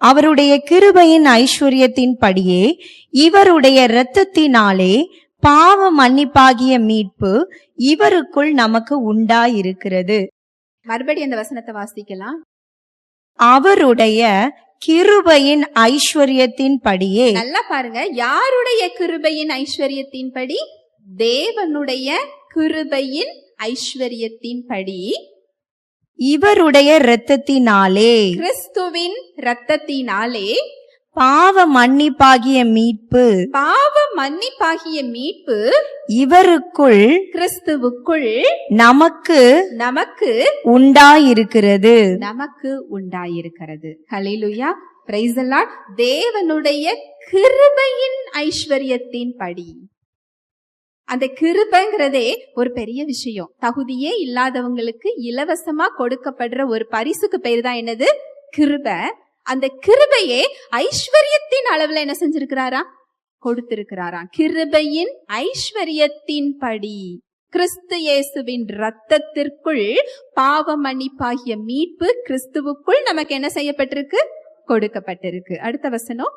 அவருடைய கிருபையின் ஐஸ்வர்யத்தின் படியே இவருடைய இரத்தத்தினாலே பாவ மன்னிப்பாகிய மீட்பு இவருக்குள் நமக்கு உண்டாயிருக்கிறது. மறுபடி அந்த வசனத்தை வாசிக்கலாம். அவருடைய கிருபையின் ஐஸ்வர்யத்தின் படியே நல்லா பாருங்க. யாருடைய கிருபையின் ஐஸ்வர்யத்தின்படி? தேவனுடைய கிருபையின் ஐஸ்வர்யத்தின்படி இவருடைய இரத்தத்தினாலே கிறிஸ்துவின் இரத்தத்தினாலே பாவ மன்னிப்பாகிய மீட்பு பாவ மன்னிப்பாகிய மீட்பு இவருக்குள் கிறிஸ்துவுக்குள் நமக்கு நமக்கு உண்டாயிருக்கிறது. நமக்கு உண்டாயிருக்கிறது. The lord. தேவனுடைய கிருபையின் ஐஸ்வர்யத்தின் படி அந்த கிருபைங்கிறதே ஒரு பெரிய விஷயம். தகுதியே இல்லாதவங்களுக்கு இலவசமா கொடுக்கப்படுற ஒரு பரிசுக்கு பேர் தான் என்னது? கிருபை. அந்த கிருபையே ஐஸ்வர்யத்தின் அளவுல என்ன செஞ்சிருக்கிறாரா? கொடுத்திருக்கிறாராம் கிருபையின் ஐஸ்வர்யத்தின் படி கிறிஸ்து இயேசுவின் ரத்தத்திற்குள் பாவ மன்னிப்பாகிய மீட்பு கிறிஸ்துவுக்குள் நமக்கு என்ன செய்யப்பட்டிருக்கு? கொடுக்கப்பட்டிருக்கு. அடுத்த வசனம்.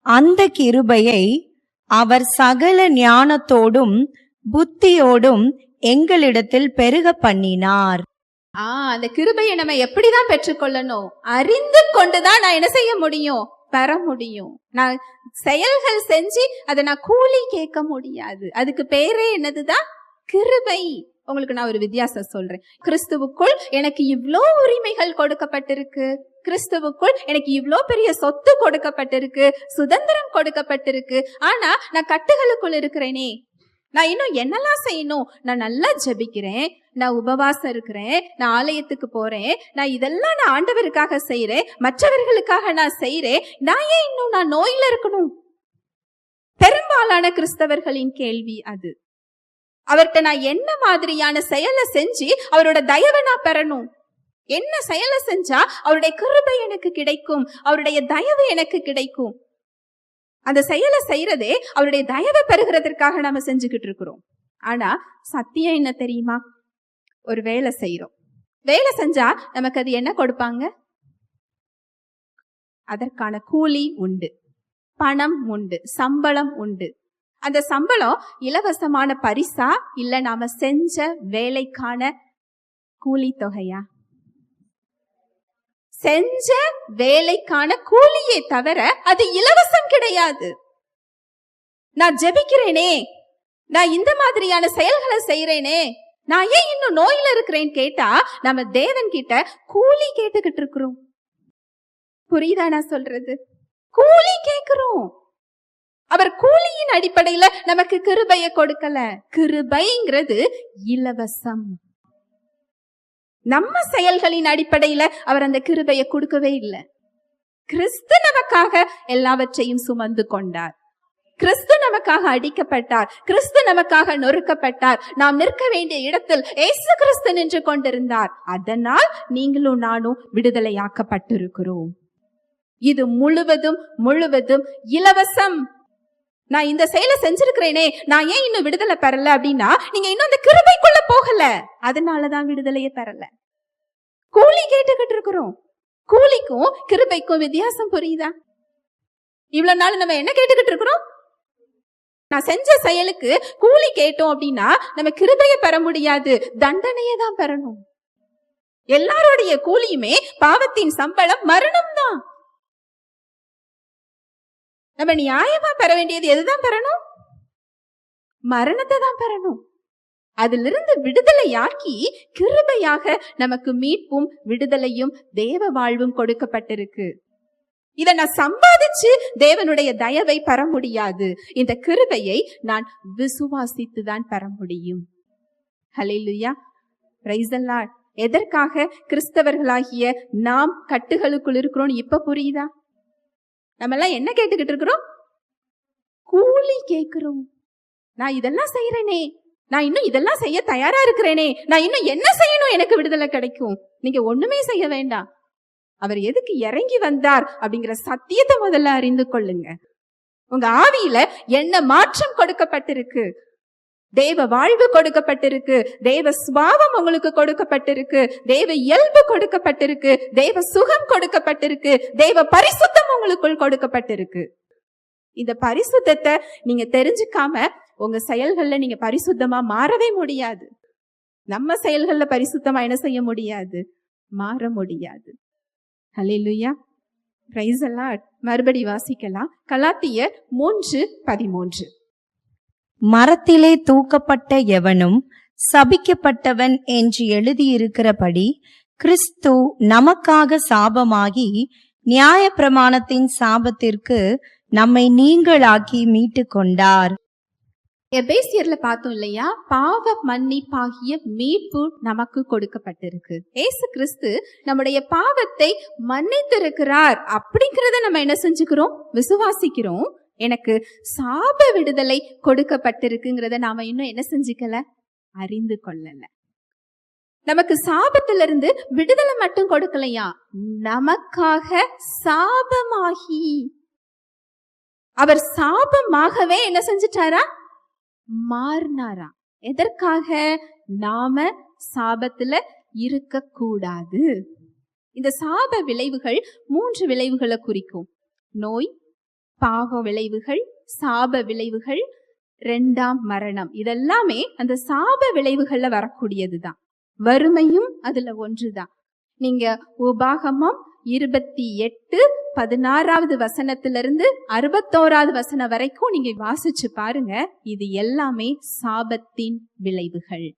அந்த கிருபையை அவர் சகல ஞானத்தோடும் புத்தியோடும் எங்களிடத்தில் பெருக பண்ணினார். ஆ அந்த கிருபையை நம்ம எப்படிதான் பெற்றுக்கொள்ளணும் அறிந்து கொண்டுதான் நான் என்ன செய்ய முடியும்? பெற முடியும். நான் செயல்கள் செஞ்சு அதை நான் கூலி கேட்க முடியாது. அதுக்கு பேரே என்னதுதான்? கிருபை. உங்களுக்கு நான் ஒரு வித்தியாசம் சொல்றேன். கிறிஸ்துவுக்குள் எனக்கு இவ்வளோ உரிமைகள் கொடுக்கப்பட்டிருக்கு. கிறிஸ்துவுக்குள் எனக்கு இவ்வளோ பெரிய சொத்து கொடுக்கப்பட்டிருக்கு. சுதந்திரம் கொடுக்கப்பட்டிருக்கு. ஆனா நான் கட்டுகளுக்குள் இருக்கிறேனே. நான் இன்னும் என்னெல்லாம் செய்யணும்? நான் நல்லா ஜெபிக்கிறேன். நான் உபவாசம் இருக்கிறேன். நான் ஆலயத்துக்கு போறேன். நான் இதெல்லாம் நான் ஆண்டவருக்காக செய்யறேன் மற்றவர்களுக்காக நான் செய்யறேன் நான் ஏன் இன்னும் நான் நோயில இருக்கணும்? பெரும்பாலான கிறிஸ்தவர்களின் கேள்வி அது. அவர்கிட்ட நான் என்ன மாதிரியான செயலை செஞ்சு அவரோட தயவை நான் பெறணும்? என்ன செயலை செஞ்சா அவருடைய கிருபை எனக்கு கிடைக்கும்? அவருடைய தயவு எனக்கு கிடைக்கும்? அந்த செயலை செய்யறதே அவருடைய தயவை பெறுகிறதற்காக நம்ம செஞ்சுக்கிட்டு இருக்கிறோம். ஆனா சத்தியம் என்ன தெரியுமா? ஒரு வேலை செய்யறோம் வேலை செஞ்சா நமக்கு அது என்ன கொடுப்பாங்க? அதற்கான கூலி உண்டு. பணம் உண்டு. சம்பளம் உண்டு. அந்த சம்பளம் இலவசமான பரிசா? இல்ல நாம செஞ்ச வேலைக்கான கூலி தொகையா செஞ்ச வேலைக்கான கூலியே தவிர அது இலவசம் கிடையாது. நான் ஜெபிக்கிறேனே. நான் இந்த மாதிரியான செயல்களை செய்யறேனே நான் ஏன் இன்னும் நோயில இருக்கிறேன்னு கேட்டா நம்ம தேவன் கிட்ட கூலி கேட்டுக்கிட்டு இருக்கிறோம். புரியுதா நான் சொல்றது? கூலி கேட்கிறோம். அவர் கூலியின் அடிப்படையில நமக்கு கிருபைய கொடுக்கல. கிருபைங்கிறது இலவசம். நம்ம செயல்களின் அடிப்படையில அவர் அந்த கிருபையை கொடுக்கவே இல்லை. கிறிஸ்து நமக்காக எல்லாவற்றையும் சுமந்து கொண்டார். கிறிஸ்து நமக்காக அடிக்கப்பட்டார். கிறிஸ்து நமக்காக நொறுக்கப்பட்டார். நாம் நிற்க வேண்டிய இடத்தில் ஏசு கிறிஸ்து நின்று கொண்டிருந்தார். அதனால் நீங்களும் நானும் விடுதலையாக்கப்பட்டிருக்கிறோம். இது முழுவதும் முழுவதும் இலவசம். நான் இந்த செயலை செஞ்சிருக்கிறேனே நான் ஏன் இன்னும் விடுதலை பெறல அப்படின்னா நீங்க இன்னும் அந்த கிருபைக்குள்ள போகல. அதனாலதான் விடுதலையை பெறல. கூலி கேட்டுக்கிட்டு இருக்கிறோம். கூலிக்கும் கிருபைக்கும் வித்தியாசம் புரியுதா? இவ்வளவு நாள் நம்ம என்ன கேட்டுக்கிட்டு இருக்கிறோம்? நான் செஞ்ச செயலுக்கு கூலி கேட்டோம் அப்படின்னா நம்ம கிருபையை பெற முடியாது. தண்டனையை தான் பெறணும். எல்லாருடைய கூலியுமே பாவத்தின் சம்பளம் மரணம் தான் நம்ம நியாயமா பெற வேண்டியது எதுதான் பெறணும்? மரணத்தை தான் பெறணும். அதிலிருந்து விடுதலையாக்கி கிருபையாக நமக்கு மீட்பும் விடுதலையும் தேவ வாழ்வும் கொடுக்கப்பட்டிருக்கு. இதை நான் சம்பாதிச்சு தேவனுடைய தயவை பெற முடியாது. இந்த கிருபையை நான் விசுவாசித்து தான் பெற முடியும். ஹalleluya. பிரைஸ் எதற்காக கிறிஸ்தவர்களாகிய நாம் கட்டுகளுக்குள் இருக்கிறோம் இப்ப புரியுதா? நம்ம எல்லாம் என்ன கேட்டுக்கிட்டு இருக்கிறோம்? கூலி கேட்கிறோம். நான் இதெல்லாம் செய்யறேனே நான் இன்னும் இதெல்லாம் செய்ய தயாரா இருக்கிறேனே. நான் இன்னும் என்ன செய்யணும் எனக்கு விடுதலை கிடைக்கும்? நீங்க ஒண்ணுமே செய்ய வேண்டாம். அவர் எதுக்கு இறங்கி வந்தார் அப்படிங்கிற சத்தியத்தை முதல்ல அறிந்து கொள்ளுங்க. உங்க ஆவியில என்ன மாற்றம் கொடுக்கப்பட்டிருக்கு? தேவ வாழ்வு கொடுக்கப்பட்டிருக்கு. தேவ சுபாவம் உங்களுக்கு கொடுக்கப்பட்டிருக்கு. தேவ இயல்பு கொடுக்கப்பட்டிருக்கு. தேவ சுகம் கொடுக்கப்பட்டிருக்கு. தேவ பரிசுத்தம் உங்களுக்குள் கொடுக்கப்பட்டிருக்கு. இந்த பரிசுத்தத்தை நீங்க தெரிஞ்சுக்காம உங்க செயல்கள்ல நீங்க பரிசுத்தமா மாறவே முடியாது. நம்ம செயல்கள்ல பரிசுத்தமா என்ன செய்ய முடியாது? மாற முடியாது. ஹalleluya பிரைஸ் எல்லாம் மறுபடி வாசிக்கலாம். கலாத்திய மூன்று பதிமூன்று. மரத்திலே தூக்கப்பட்ட எவனும் சபிக்கப்பட்டவன் என்று எழுதியிருக்கிறபடி கிறிஸ்து நமக்காக சாபமாகி நியாய பிரமாணத்தின் சாபத்திற்கு நம்மை நீங்களாக்கி மீட்டு கொண்டார் எபேசியர்ல பார்த்தோம் இல்லையா? பாவ மன்னிப்பாகிய மீட்பு நமக்கு கொடுக்கப்பட்டிருக்கு. ஏசு கிறிஸ்து நம்முடைய பாவத்தை மன்னித்திருக்கிறார் அப்படிங்கறத நம்ம என்ன செஞ்சுக்கிறோம்? விசுவாசிக்கிறோம். எனக்கு சாப விடுதலை கொடுக்கப்பட்டிருக்குங்கிறத நாம இன்னும் என்ன செஞ்சுக்கல? அறிந்து கொள்ளல. நமக்கு சாபத்திலிருந்து விடுதலை மட்டும் கொடுக்கலையா? நமக்காக சாபமாகி. அவர் சாபமாகவே என்ன செஞ்சிட்டாரா? மாறினாரா. எதற்காக? நாம சாபத்துல இருக்க கூடாது இந்த சாப விளைவுகள் மூன்று விளைவுகளை குறிக்கும். நோய் பாவ விளைவுகள் சாப விளைவுகள் ரெண்டாம் மரணம். இதெல்லாமே அந்த சாப விளைவுகள்ல வரக்கூடியதுதான். வறுமையும் அதுல ஒன்றுதான். நீங்க உபாகமம் இருபத்தி எட்டு பதினாறாவது வசனத்திலிருந்து அறுபத்தோராவது வசனம் வரைக்கும் நீங்க வாசிச்சு பாருங்க. இது எல்லாமே சாபத்தின் விளைவுகள்.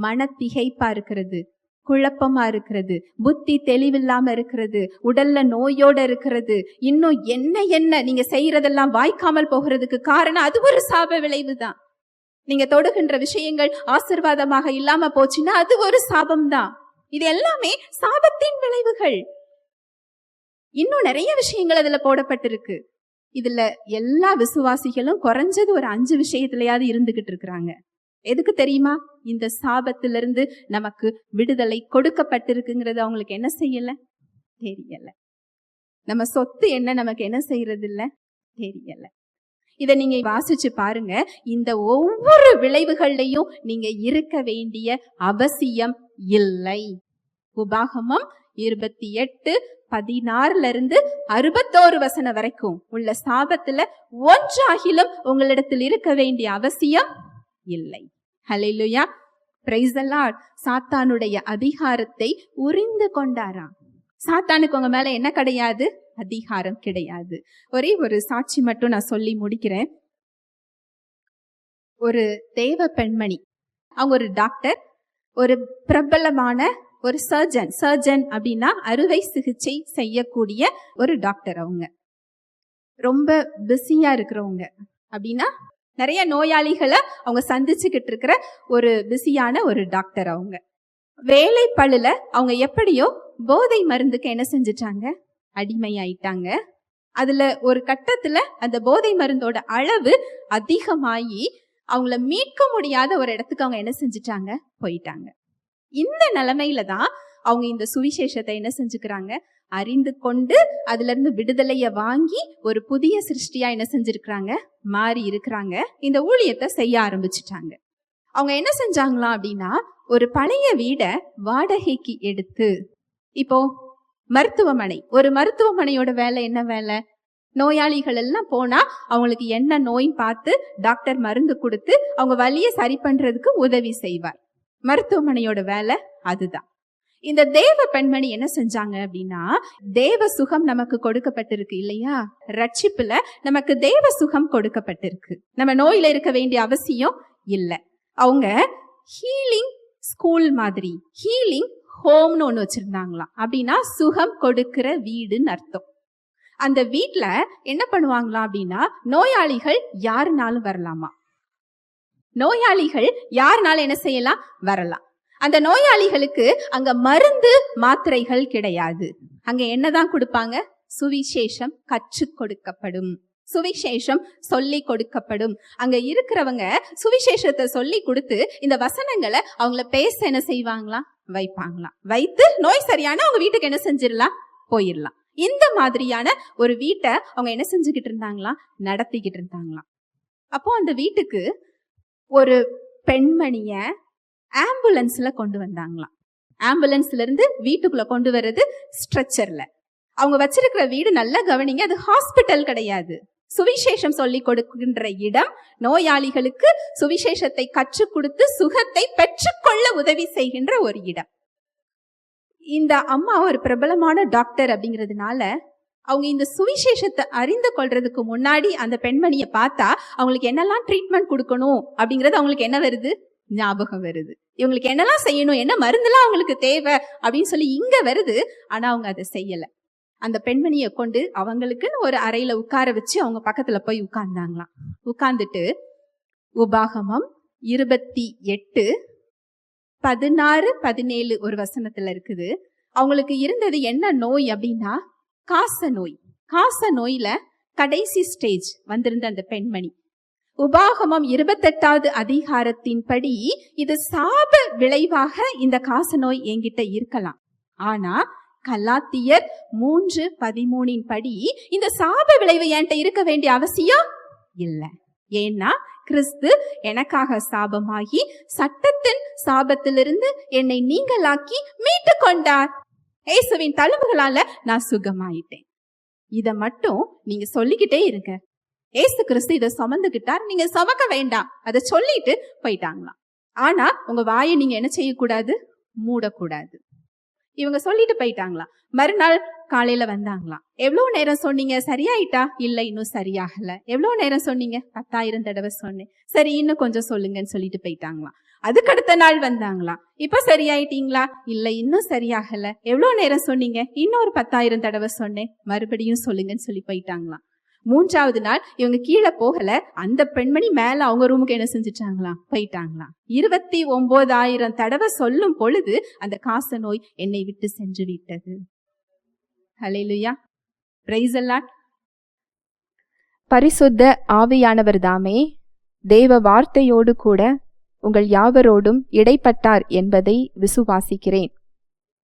மனத்திகைப்பா இருக்கிறது. குழப்பமா இருக்கிறது புத்தி தெளிவில்லாம இருக்கிறது உடல்ல நோயோட இருக்கிறது இன்னும் என்ன என்ன நீங்க செய்யறதெல்லாம் வாய்க்காமல் போகிறதுக்கு காரணம் அது ஒரு சாப விளைவு தான் நீங்க தொடுகின்ற விஷயங்கள் ஆசிர்வாதமாக இல்லாம போச்சுன்னா அது ஒரு சாபம் தான் இது எல்லாமே சாபத்தின் விளைவுகள். இன்னும் நிறைய விஷயங்கள் அதுல போடப்பட்டிருக்கு. இதுல எல்லா விசுவாசிகளும் குறைஞ்சது ஒரு அஞ்சு விஷயத்திலயாவது இருந்துகிட்டு இருக்கிறாங்க. எதுக்கு தெரியுமா? இந்த சாபத்திலிருந்து நமக்கு விடுதலை கொடுக்கப்பட்டிருக்குங்கிறது அவங்களுக்கு என்ன செய்யல? தெரியல. நம்ம சொத்து என்ன நமக்கு என்ன செய்யறது இல்ல தெரியல. இதை நீங்க வாசிச்சு பாருங்க. இந்த ஒவ்வொரு விளைவுகள்லையும் நீங்க இருக்க வேண்டிய அவசியம் இல்லை. உபாகமம் இருபத்தி எட்டு பதினாறுல இருந்து அறுபத்தோரு வசனம் வரைக்கும் உள்ள சாபத்துல ஒன்றாகிலும் உங்களிடத்தில் இருக்க வேண்டிய அவசியம் இல்லை. ஹalleluya praise சாத்தானுடைய அதிகாரத்தை உரிந்து கொண்டாராம் சாத்தானுக்கு உங்க மேல என்ன கிடையாது? அதிகாரம் கிடையாது. ஒரே ஒரு சாட்சி மட்டும் நான் சொல்லி முடிக்கிறேன். ஒரு தேவ பெண்மணி அவங்க ஒரு டாக்டர் ஒரு பிரபலமான ஒரு சர்ஜன் சர்ஜன் அப்படின்னா அறுவை சிகிச்சை செய்யக்கூடிய ஒரு டாக்டர் அவங்க. ரொம்ப பிஸியா இருக்கிறவங்க அப்படின்னா நிறைய நோயாளிகளை அவங்க சந்திச்சுக்கிட்டு இருக்கிற ஒரு பிஸியான ஒரு டாக்டர் அவங்க. வேலை பழுல அவங்க எப்படியோ போதை மருந்துக்கு என்ன செஞ்சிட்டாங்க? அடிமையாயிட்டாங்க. அதுல ஒரு கட்டத்துல அந்த போதை மருந்தோட அளவு அதிகமாகி அவங்கள மீட்க முடியாத ஒரு இடத்துக்கு அவங்க என்ன செஞ்சிட்டாங்க? போயிட்டாங்க. இந்த நிலைமையில தான் அவங்க இந்த சுவிசேஷத்தை என்ன செஞ்சுக்கிறாங்க? அறிந்து கொண்டு அதுலேருந்து விடுதலையை வாங்கி ஒரு புதிய சிருஷ்டியாக என்ன செஞ்சுருக்கிறாங்க? மாறி இருக்கிறாங்க. இந்த ஊழியத்தை செய்ய ஆரம்பிச்சிட்டாங்க. அவங்க என்ன செஞ்சாங்களாம் அப்படின்னா ஒரு பழைய வீடை வாடகைக்கு எடுத்து இப்போ மருத்துவமனை ஒரு மருத்துவமனையோட வேலை என்ன வேலை? நோயாளிகள் எல்லாம் போனா அவங்களுக்கு என்ன நோயின்னு பார்த்து டாக்டர் மருந்து கொடுத்து அவங்க வலியை சரி பண்றதுக்கு உதவி செய்வார். மருத்துவமனையோட வேலை அதுதான். இந்த தேவ பெண்மணி என்ன செஞ்சாங்க அப்படின்னா தேவ சுகம் நமக்கு கொடுக்கப்பட்டிருக்கு இல்லையா? ரட்சிப்புல நமக்கு தேவ சுகம் கொடுக்கப்பட்டிருக்கு. நம்ம நோயில இருக்க வேண்டிய அவசியம் இல்லை. அவங்க ஹீலிங் ஸ்கூல் மாதிரி ஹீலிங் ஹோம்னு ஒன்று வச்சிருந்தாங்களாம். அப்படின்னா சுகம் கொடுக்கிற வீடுன்னு அர்த்தம். அந்த வீட்டில் என்ன பண்ணுவாங்களாம் அப்படின்னா நோயாளிகள் யாருனாலும் வரலாமா? நோயாளிகள் யாருனாலும் என்ன செய்யலாம்? வரலாம். அந்த நோயாளிகளுக்கு அங்க மருந்து மாத்திரைகள் கிடையாது. அங்க என்னதான் கொடுப்பாங்க? சுவிசேஷம் கற்றுக் கொடுக்கப்படும். சுவிசேஷம் சொல்லி கொடுக்கப்படும். அங்க இருக்கிறவங்க சுவிசேஷத்தை சொல்லி கொடுத்து இந்த வசனங்களை அவங்கள பேச என்ன செய்வாங்களாம்? வைப்பாங்களாம். வைத்து நோய் சரியான அவங்க வீட்டுக்கு என்ன செஞ்சிடலாம்? போயிடலாம். இந்த மாதிரியான ஒரு வீட்டை அவங்க என்ன செஞ்சுக்கிட்டு இருந்தாங்களாம்? நடத்திக்கிட்டு இருந்தாங்களாம். அப்போ அந்த வீட்டுக்கு ஒரு பெண்மணிய ஆம்புலன்ஸில் கொண்டு வந்தாங்களாம். ஆம்புலன்ஸ்லேருந்து வீட்டுக்குள்ளே கொண்டு வர்றது ஸ்ட்ரெச்சரில் அவங்க வச்சிருக்கிற வீடு நல்லா கவனிங்க அது ஹாஸ்பிட்டல் கிடையாது. சுவிசேஷம் சொல்லி கொடுக்கின்ற இடம் நோயாளிகளுக்கு சுவிசேஷத்தை கற்றுக் கொடுத்து சுகத்தை பெற்றுக்கொள்ள உதவி செய்கின்ற ஒரு இடம். இந்த அம்மா ஒரு பிரபலமான டாக்டர் அப்படிங்கிறதுனால அவங்க இந்த சுவிசேஷத்தை அறிந்து கொள்றதுக்கு முன்னாடி அந்த பெண்மணியை பார்த்தா அவங்களுக்கு என்னெல்லாம் ட்ரீட்மெண்ட் கொடுக்கணும் அப்படிங்கிறது அவங்களுக்கு என்ன வருது? ஞாபகம் வருது. இவங்களுக்கு என்னெல்லாம் செய்யணும் என்ன மருந்தெல்லாம் அவங்களுக்கு தேவை அப்படின்னு சொல்லி இங்க வருது. ஆனா அவங்க அதை செய்யல. அந்த பெண்மணியை கொண்டு அவங்களுக்குன்னு ஒரு அறையில உட்கார வச்சு அவங்க பக்கத்துல போய் உட்கார்ந்தாங்களாம். உட்கார்ந்துட்டு உபாகமம் இருபத்தி எட்டு பதினாறு பதினேழு ஒரு வசனத்துல இருக்குது. அவங்களுக்கு இருந்தது என்ன நோய் அப்படின்னா காச நோய் காச நோயில கடைசி ஸ்டேஜ் வந்திருந்த அந்த பெண்மணி. உபாகமம் இருபத்தெட்டாவது அதிகாரத்தின்படி இது சாப விளைவாக இந்த காச நோய் என்கிட்ட இருக்கலாம். ஆனா கலாத்தியர் மூன்று பதிமூணின் படி இந்த சாப விளைவு என்கிட்ட இருக்க வேண்டிய அவசியம் இல்ல. ஏன்னா கிறிஸ்து எனக்காக சாபமாகி சட்டத்தின் சாபத்திலிருந்து என்னை நீங்களாக்கி மீட்டு கொண்டார். இயேசுவின் தழும்புகளால நான் சுகமாயிட்டேன். இத மட்டும் நீங்க சொல்லிக்கிட்டே இருங்க. ஏசு கிறிஸ்து இதை சுமந்துகிட்டார். நீங்க சுமக்க வேண்டாம். அதை சொல்லிட்டு போயிட்டாங்களாம். ஆனா உங்க வாயை நீங்க என்ன செய்யக்கூடாது? மூடக்கூடாது. இவங்க சொல்லிட்டு போயிட்டாங்களாம். மறுநாள் காலையில வந்தாங்களாம். எவ்வளவு நேரம் சொன்னீங்க? சரியாயிட்டா? இல்ல இன்னும் சரியாகல. எவ்வளவு நேரம் சொன்னீங்க? பத்தாயிரம் தடவை சொன்னேன். சரி இன்னும் கொஞ்சம் சொல்லுங்கன்னு சொல்லிட்டு போயிட்டாங்களாம். அதுக்கு அடுத்த நாள் வந்தாங்களாம். இப்ப சரியாயிட்டீங்களா? இல்ல இன்னும் சரியாகல. எவ்வளவு நேரம் சொன்னீங்க? இன்னும் ஒரு பத்தாயிரம் தடவை சொன்னேன். மறுபடியும் சொல்லுங்கன்னு சொல்லி போயிட்டாங்களாம். மூன்றாவது நாள் இவங்க கீழே போகல. அந்த பெண்மணி மேல அவங்க ரூமுக்கு என்ன செஞ்சுட்டாங்களாம் போயிட்டாங்களாம் இருபத்தி ஒன்பதாயிரம் தடவை சொல்லும் பொழுது அந்த காச நோய் என்னை விட்டு சென்று விட்டது. ஹலேலுயா பிரைஸ் அல்லாட் பரிசுத்த ஆவியானவர் தாமே தேவ வார்த்தையோடு கூட உங்கள் யாவரோடும் இடைப்பட்டார் என்பதை விசுவாசிக்கிறேன்.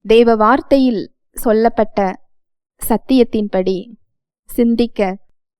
தேவ வார்த்தையில் சொல்லப்பட்ட சத்தியத்தின்படி சிந்திக்க